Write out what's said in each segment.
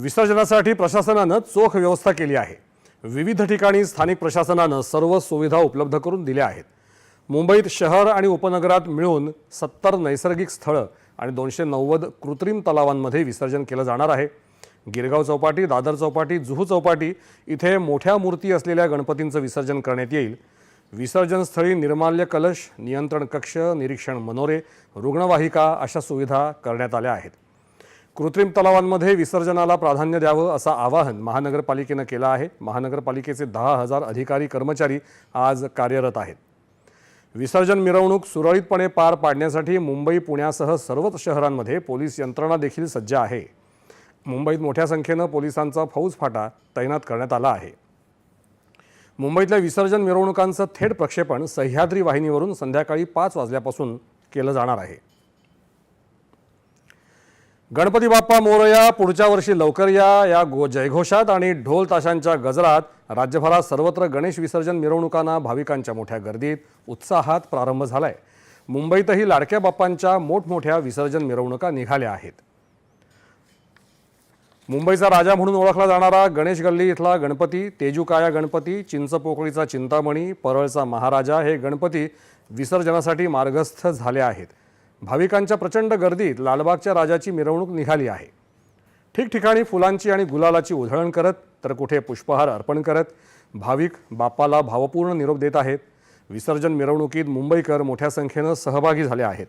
विसर्जनासाठी प्रशासनानं चोख व्यवस्था केली आहे. विविध ठिकाणी स्थानिक प्रशासनानं सर्व सुविधा उपलब्ध करून दिल्या आहेत. मुंबईत शहर आणि उपनगरात मिळून सत्तर नैसर्गिक स्थळं आणि दोनशे नव्वद कृत्रिम तलावांमध्ये विसर्जन केलं जाणार आहे. गिरगाव चौपाटी दादर चौपाटी जुहू चौपाटी इथे मोठ्या मूर्ती असलेल्या गणपतींचं विसर्जन करण्यात येईल. विसर्जनस्थळी निर्माल्य कलश नियंत्रण कक्ष निरीक्षण मनोरे रुग्णवाहिका अशा सुविधा करण्यात आल्या आहेत. कृत्रिम तलावांमध्ये विसर्जनाला प्राधान्य द्यावं असं आवाहन महानगरपालिकेनं केलं आहे. महानगरपालिकेचे दहा हजार अधिकारी कर्मचारी आज कार्यरत आहेत. विसर्जन मिरवणूक सुरळीतपणे पार पाडण्यासाठी मुंबई पुण्यासह सर्वच शहरांमध्ये पोलीस यंत्रणा देखील सज्ज आहे. मुंबईत मोठ्या संख्येनं पोलिसांचा फौजफाटा तैनात करण्यात आला आहे. मुंबईतल्या विसर्जन मिरवणुकांचं थेट प्रक्षेपण सह्याद्री वाहिनीवरून संध्याकाळी पाच वाजल्यापासून केलं जाणार आहे. गणपती बाप्पा मोरया पुढच्या वर्षी लवकर या या गो जयघोषात आणि ढोल ताशांच्या गजरात राज्यभरात सर्वत्र गणेश विसर्जन मिरवणुकांना भाविकांच्या मोठ्या गर्दीत उत्साहात प्रारंभ झालाय. मुंबईतही लाडक्या बाप्पांच्या मोठमोठ्या विसर्जन मिरवणुका निघाल्या आहेत. मुंबईचा राजा म्हणून ओळखला जाणारा गणेश गल्ली इथला गणपती तेजुकाया गणपती चिंचपोकळीचा चिंतामणी परळचा महाराजा हे गणपती विसर्जनासाठी मार्गस्थ झाले आहेत. भाविकांच्या प्रचंड गर्दीत लालबागच्या राजाची मिरवणूक निघाली आहे. ठिकठिकाणी फुलांची आणि गुलालाची उधळण करत तर कुठे पुष्पहार अर्पण करत भाविक बाप्पाला भावपूर्ण निरोप देत आहेत. विसर्जन मिरवणुकीत मुंबईकर मोठ्या संख्येनं सहभागी झाले आहेत.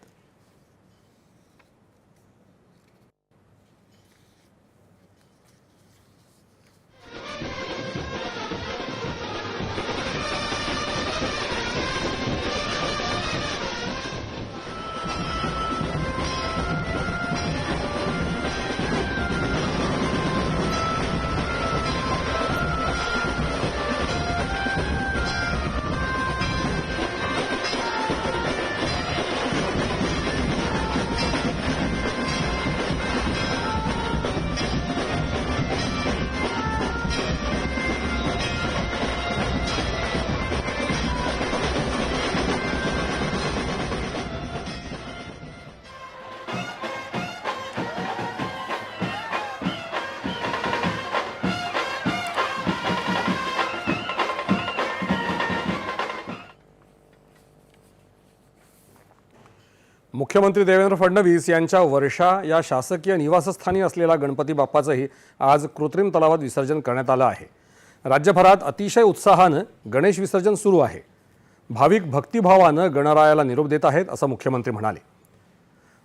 मुख्यमंत्री देवेंद्र फडणवीस यांच्या वर्षा या शासकीय निवासस्थानी असलेला गणपती बाप्पाचंही आज कृत्रिम तलावात विसर्जन करण्यात आलं आहे. राज्यभरात अतिशय उत्साहानं गणेश विसर्जन सुरू आहे. भाविक भक्तिभावानं गणरायाला निरोप देत आहेत असं मुख्यमंत्री म्हणाले.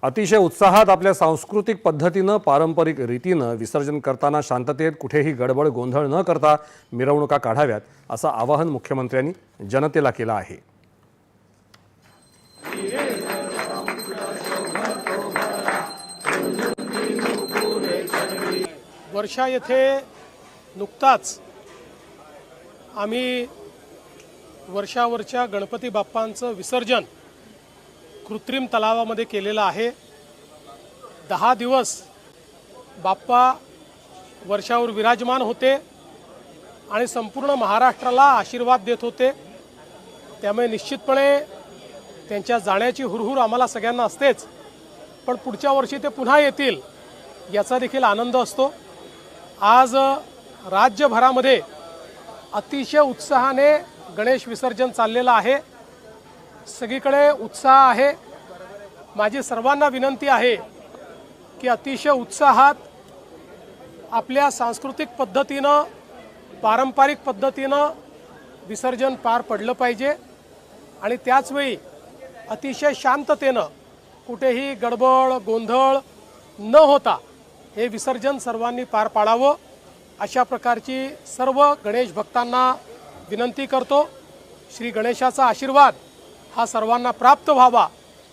अतिशय उत्साहात आपल्या सांस्कृतिक पद्धतीनं पारंपरिक रीतीनं विसर्जन करताना शांततेत कुठेही गडबड गोंधळ न करता मिरवणुका काढाव्यात असं आवाहन मुख्यमंत्र्यांनी जनतेला केलं आहे. वर्षा येथे नुकताच आम्ही वर्षावरच्या गणपती बाप्पांचं विसर्जन कृत्रिम तलावामध्ये केलेलं आहे. दहा दिवस बाप्पा वर्षावर विराजमान होते आणि संपूर्ण महाराष्ट्राला आशीर्वाद देत होते. त्यामुळे निश्चितपणे त्यांच्या जाण्याची हुरहुर आम्हाला सगळ्यांना असतेच. पण पुढच्या वर्षी ते पुन्हा येतील याचा देखील आनंद असतो. आज राज्यभरामध्ये अतिशय उत्साहाने गणेश विसर्जन चाललेलं आहे. सगळीकडे उत्साह आहे. माझी सर्वांना विनंती आहे की अतिशय उत्साहात आपल्या सांस्कृतिक पद्धतीनं पारंपरिक पद्धतीनं विसर्जन पार पडलं पाहिजे आणि त्याचवेळी अतिशय शांततेनं कुठेही गडबड गोंधळ न होता हे विसर्जन सर्वांनी पार पाडावं अशा प्रकारची सर्व गणेश भक्तांना विनंती करतो. श्री गणेशाचा आशीर्वाद हा सर्वांना प्राप्त व्हावा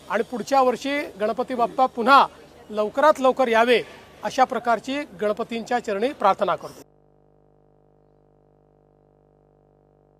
आणि पुढच्या वर्षी गणपती बाप्पा पुन्हा लवकरात लवकर यावे अशा प्रकारची गणपतींच्या चरणी प्रार्थना करतो.